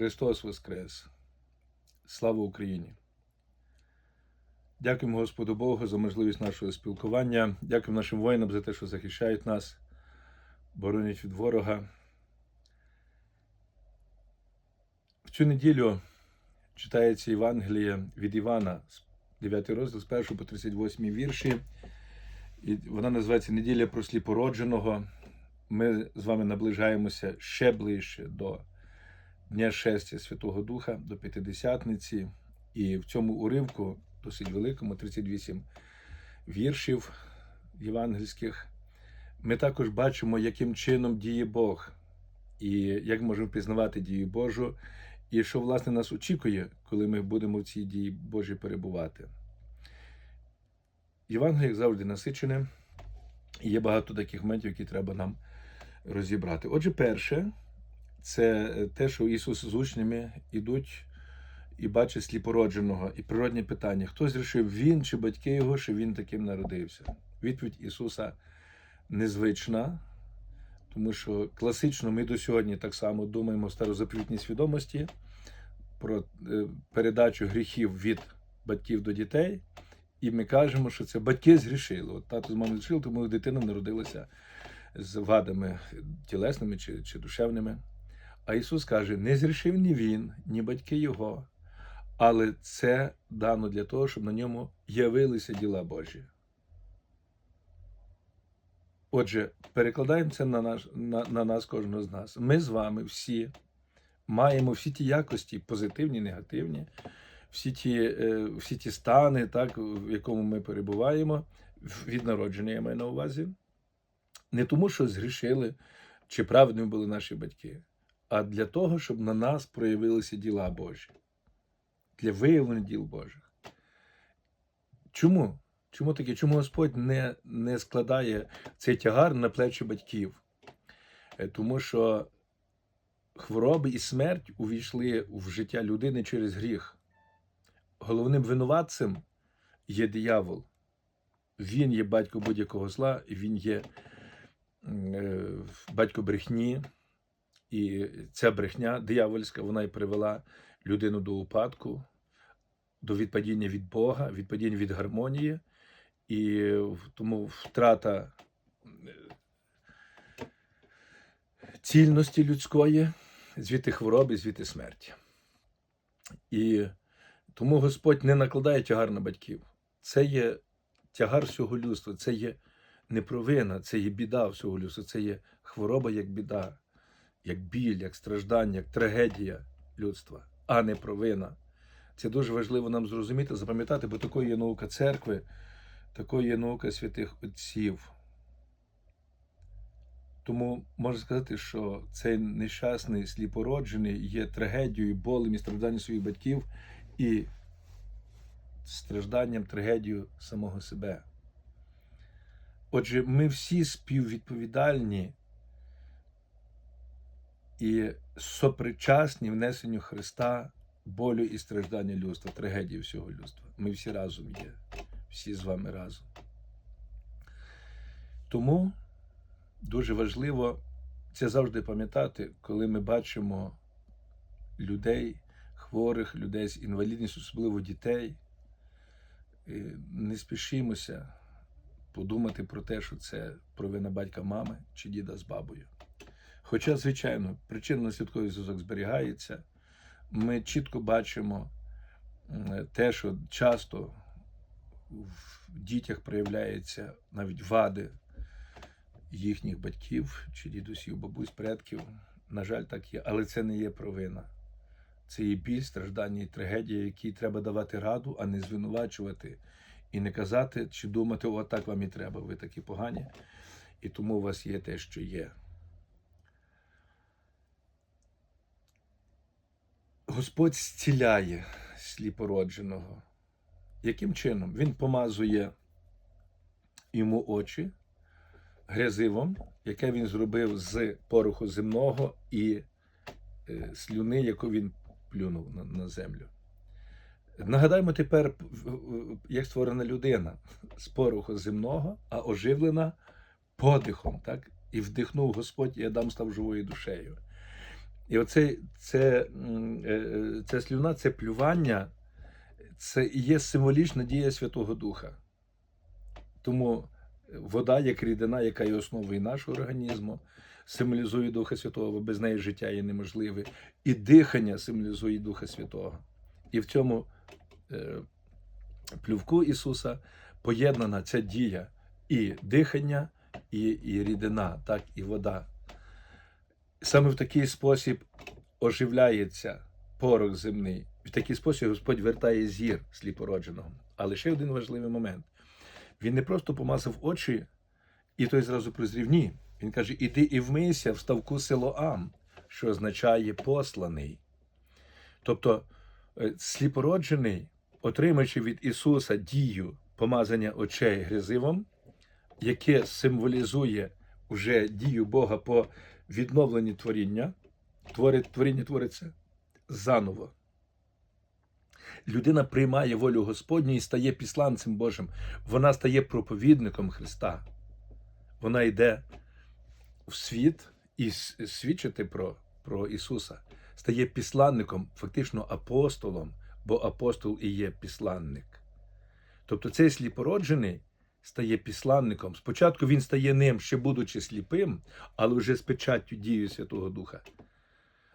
Христос Воскрес! Слава Україні! Дякуємо Господу Богу за можливість нашого спілкування. Дякуємо нашим воїнам за те, що захищають нас, боронять від ворога. В цю неділю читається Євангеліє від Івана, 9 розділ з 1 по 38 вірші. І вона називається Неділя про сліпородженого. Ми з вами наближаємося ще ближче до Дня шестя Святого Духа, до П'ятидесятниці. І в цьому уривку, досить великому, 38 віршів євангельських, ми також бачимо, яким чином діє Бог, і як можемо пізнавати дію Божу, і що, власне, нас очікує, коли ми будемо в цій дії Божій перебувати. Євангеліє, як завжди, насичене, і є багато таких моментів, які треба нам розібрати. Отже, перше, це те, що Ісус з учнями йдуть і бачать сліпородженого, і природне питання: хто зрішив, він чи батьки його, що він таким народився? Відповідь Ісуса незвична, тому що класично ми до сьогодні так само думаємо в старозаповітній свідомості про е, передачу гріхів від батьків до дітей. І ми кажемо, що це батьки згрішили. От тато з мамою згрішили, тому дитина народилася з вадами тілесними чи, чи душевними. А Ісус каже: не зрішив ні він, ні батьки Його, але це дано для того, щоб на ньому явилися діла Божі. Отже, перекладаємо це на, наш, на, на нас, кожного з нас. Ми з вами всі маємо всі ті якості, позитивні, негативні, всі ті, е, всі ті стани, так, в якому ми перебуваємо, від народження я маю на увазі. Не тому, що згрішили, чи праведними були наші батьки, а для того, щоб на нас проявилися діла Божі, для виявлення діл Божих. Чому? Чому таке? Чому Господь не, не складає цей тягар на плечі батьків? Е, Тому що хвороби і смерть увійшли в життя людини через гріх. Головним винуватцем є диявол. Він є батько будь-якого зла, він є е, батько брехні. І ця брехня диявольська, вона й привела людину до упадку, до відпадіння від Бога, відпадіння від гармонії, і тому втрата е, цільності людської, звідти хвороби, звідти смерті. І тому Господь не накладає тягар на батьків. Це є тягар всього людства, це є не провина, це є біда всього людства, це є хвороба як біда, як біль, як страждання, як трагедія людства, а не провина. Це дуже важливо нам зрозуміти, запам'ятати, бо такою є наука церкви, такою є наука святих отців. Тому можна сказати, що цей нещасний сліпороджений є трагедією, болем і стражданням своїх батьків і стражданням, трагедією самого себе. Отже, ми всі співвідповідальні і сопричасні внесенню Христа болю і страждання людства, трагедії всього людства. Ми всі разом є, всі з вами разом. Тому дуже важливо це завжди пам'ятати, коли ми бачимо людей, хворих, людей з інвалідністю, особливо дітей. Не спішімося подумати про те, що це провина батька мами чи діда з бабою. Хоча, звичайно, причинно-наслідковий зв'язок зберігається, ми чітко бачимо те, що часто в дітях проявляються навіть вади їхніх батьків чи дідусів, бабусь, предків. На жаль, так є, але це не є провина. Це є біль, страждання і трагедія, які треба давати раду, а не звинувачувати і не казати чи думати, о, так вам і треба, ви такі погані, і тому у вас є те, що є. Господь зціляє сліпородженого. Яким чином? Він помазує йому очі грязивом, яке він зробив з пороху земного і е, слюни, яку він плюнув на, на землю. Нагадаємо тепер, як створена людина з пороху земного, а оживлена подихом, так? І вдихнув Господь, і Адам став живою душею. І оце це, м, е, це слюна, це плювання, це є символічна дія Святого Духа. Тому вода, як рідина, яка є основою нашого організму, символізує Духа Святого, бо без неї життя є неможливе. І дихання символізує Духа Святого. І в цьому е, плювку Ісуса поєднана ця дія і дихання, і, і рідина, так, і вода. Саме в такий спосіб оживляється порох земний. В такий спосіб Господь вертає зір сліпородженого. Але ще один важливий момент. Він не просто помазав очі, і той зразу прозрів. Ні. Він каже: іди і вмийся в ставку Силоам, що означає посланий. Тобто е, сліпороджений, отримаючи від Ісуса дію помазання очей грязивом, яке символізує вже дію Бога по відновленні творіння, творіння твориться заново. Людина приймає волю Господню і стає післанцем Божим. Вона стає проповідником Христа. Вона йде в світ і свідчити про, про Ісуса. Стає післанником, фактично апостолом, бо апостол і є післанник. Тобто цей сліпороджений стає післанником. Спочатку він стає ним, ще будучи сліпим, але вже з печаттю дією Святого Духа.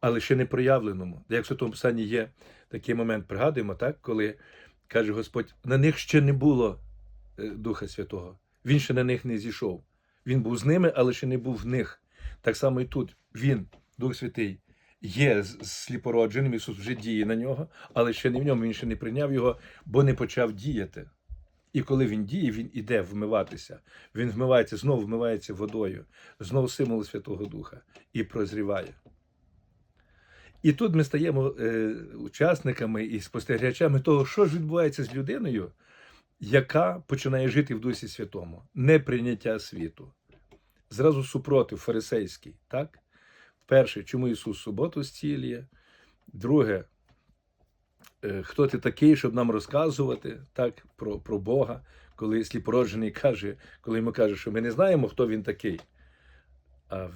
Але ще не проявленому. Як в Святому Писанні є такий момент, пригадуємо, так, коли каже Господь, на них ще не було е, Духа Святого. Він ще на них не зійшов. Він був з ними, але ще не був в них. Так само і тут він, Дух Святий, є сліпородженим, Ісус вже діє на нього, але ще не в ньому, він ще не прийняв його, бо не почав діяти. І коли він діє, він іде вмиватися. Він вмивається, знову вмивається водою, знову символ Святого Духа і прозріває. І тут ми стаємо е, учасниками і спостерігачами того, що ж відбувається з людиною, яка починає жити в Дусі Святому, неприйняття світу. Зразу супротив фарисейський. Так? Перше, чому Ісус суботу зцілює. Друге, хто ти такий, щоб нам розказувати так, про, про Бога, коли сліпороджений каже, коли йому каже, що ми не знаємо, хто він такий. А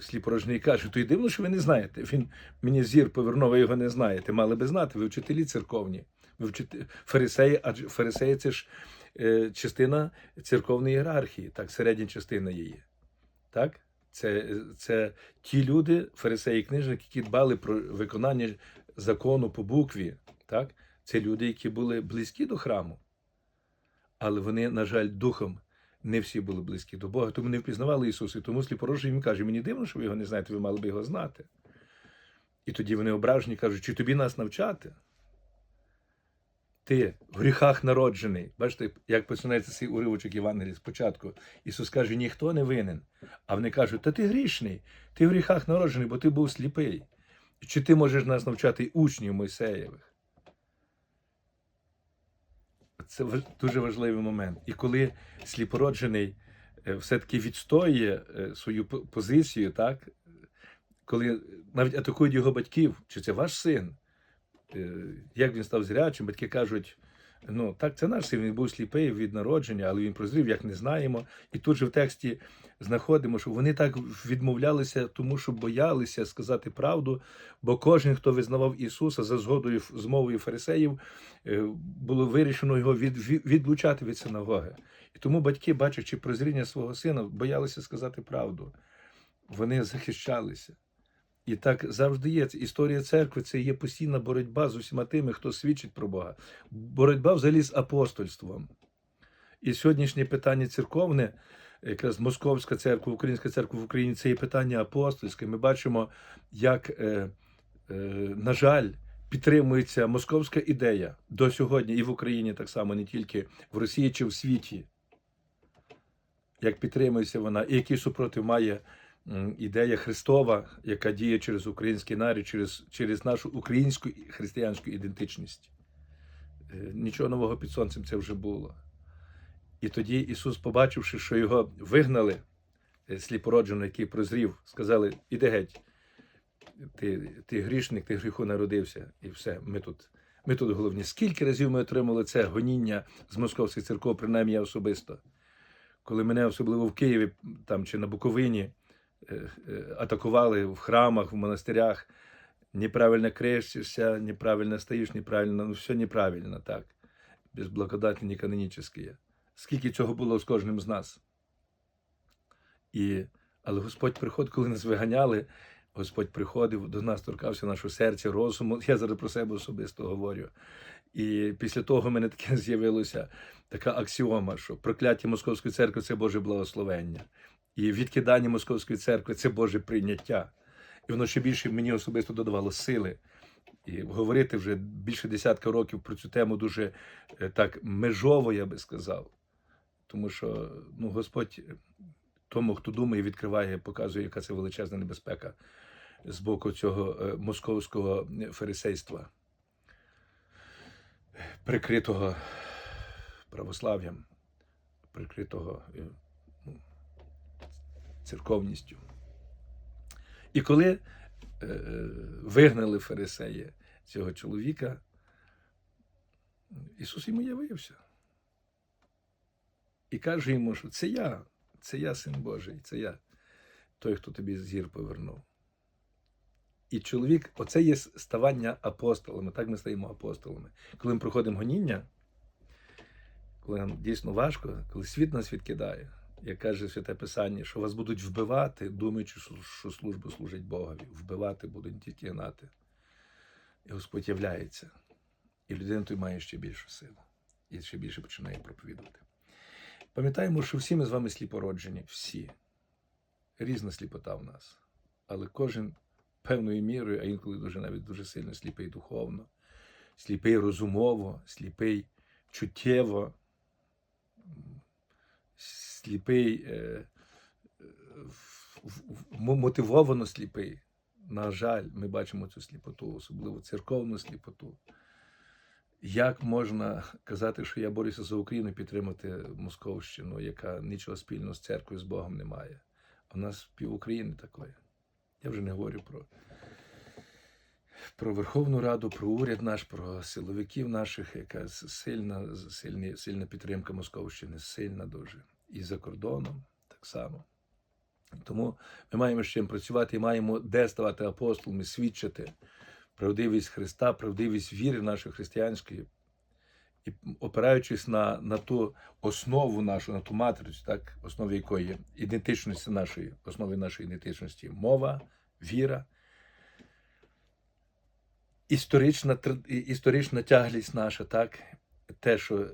сліпорожний каже, то й дивно, що ви не знаєте. Він мені зір повернув, ви його не знаєте. Мали би знати, ви вчителі церковні, ви вчителі фарисеї, адже фарисеї це ж е, частина церковної ієрархії, так, середня частина її. Так? Це, це ті люди, фарисеї і книжники, які дбали про виконання закону по букві. Так? Це люди, які були близькі до храму. Але вони, на жаль, духом не всі були близькі до Бога, тому не впізнавали Ісуса. І тому сліпорожий їм каже: мені дивно, що ви його не знаєте, ви мали б його знати. І тоді вони ображені кажуть, чи тобі нас навчати? Ти в гріхах народжений. Бачите, як починається цей уривочок Євангелії спочатку. Ісус каже, ніхто не винен. А вони кажуть, та ти грішний, ти в гріхах народжений, бо ти був сліпий. Чи ти можеш нас навчати учнів Мойсеєвих? Це дуже важливий момент. І коли сліпороджений е, все-таки відстоює е, свою позицію, так? коли навіть атакують його батьків, чи це ваш син, Е, як він став зрячим, батьки кажуть, ну так, це наш син, він був сліпий від народження, але він прозрів, як не знаємо. І тут же в тексті знаходимо, що вони так відмовлялися, тому що боялися сказати правду, бо кожен, хто визнавав Ісуса за згодою з мовою фарисеїв, е, було вирішено його від, від- відлучати від синагоги. І тому батьки, бачачи прозріння свого сина, боялися сказати правду. Вони захищалися. І так завжди є. Історія церкви це є постійна боротьба з усіма тими, хто свідчить про Бога. Боротьба взагалі з апостольством. І сьогоднішнє питання церковне, якраз Московська церква, Українська церква в Україні це є питання апостольське. Ми бачимо, як, е, е, на жаль, підтримується московська ідея до сьогодні і в Україні так само, не тільки в Росії чи в світі. Як підтримується вона, і який супротив має ідея Христова, яка діє через український народ, через, через нашу українську християнську ідентичність. Е, Нічого нового під сонцем це вже було. І тоді Ісус, побачивши, що його вигнали, е, сліпородженого, який прозрів, сказали: іди геть, ти, ти грішник, ти гріху народився, і все, ми тут. Ми тут головні. Скільки разів ми отримали це гоніння з московських церков, принаймні я особисто. Коли мене особливо в Києві там, чи на Буковині атакували в храмах, в монастирях. Неправильно крестишься, неправильно стоїш, неправильно, ну все неправильно, так. Без благодати не. Скільки цього було з кожним з нас. І, але Господь приходив, коли нас виганяли, Господь приходив до нас, торкався нашого серця, розуму. Я зараз про себе особисто говорю. І після того в мене таке з'явилося така аксіома, що прокляття Московської церкви це Боже благословення. І відкидання Московської церкви це Боже прийняття. І воно ще більше мені особисто додавало сили. І говорити вже більше десятка років про цю тему дуже е, так межово, я би сказав. Тому що ну, Господь тому, хто думає, відкриває, показує, яка це величезна небезпека з боку цього е, московського фарисейства, прикритого православ'ям, прикритого е, церковністю. І коли е, вигнали фарисеї цього чоловіка, Ісус йому явився. І каже йому, що це я, це я, син Божий, це я, той, хто тобі зір повернув. І чоловік, оце є ставання апостолами. Так ми стаємо апостолами. Коли ми проходимо гоніння, коли нам дійсно важко, коли світ нас відкидає, як каже Святе Писання, що вас будуть вбивати, думаючи, що- служба служить Богові. Вбивати будуть тільки гнати. І Господь являється. І людина той має ще більшу силу. І ще більше починає проповідувати. Пам'ятаємо, що всі ми з вами сліпороджені, всі. Різна сліпота в нас. Але кожен певною мірою, а інколи дуже навіть дуже сильно сліпий духовно, сліпий розумово, сліпий чуттєво, сліпий е, е, мотивовано сліпий. На жаль, ми бачимо цю сліпоту, особливо церковну сліпоту. Як можна казати, що я борюся за Україну, підтримати Московщину, яка нічого спільного з церквою, з Богом не має? У нас пів України такої. Я вже не говорю про, про Верховну Раду, про уряд наш, про силовиків наших, яка сильна, сильна, сильна підтримка Московщини, сильна дуже. І за кордоном так само. Тому ми маємо з чим працювати і маємо де ставати апостолами, свідчити правдивість Христа, правдивість віри нашої християнської, і опираючись на, на ту основу нашу, на ту матрицю, так, основі якої ідентичності нашої, основі нашої ідентичності мова, віра, історична, історична тяглість наша, так, те, що е,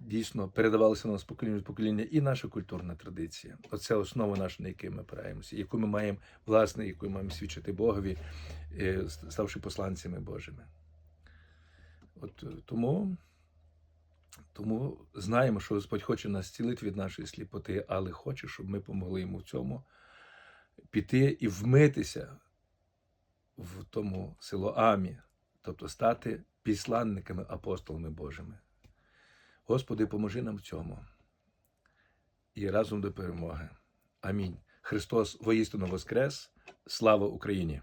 дійсно передавалося нам з покоління в покоління, і наша культурна традиція. Оце основа наша, на яку ми опираємося, яку ми маємо, власне, яку ми маємо свідчити Богові, е, ставши посланцями Божими. От е, тому, тому знаємо, що Господь хоче нас зцілити від нашої сліпоти, але хоче, щоб ми помогли йому в цьому піти і вмитися в тому Силоамі, тобто стати післанниками, апостолами Божими. Господи, поможи нам в цьому. І разом до перемоги. Амінь. Христос воістину воскрес. Слава Україні!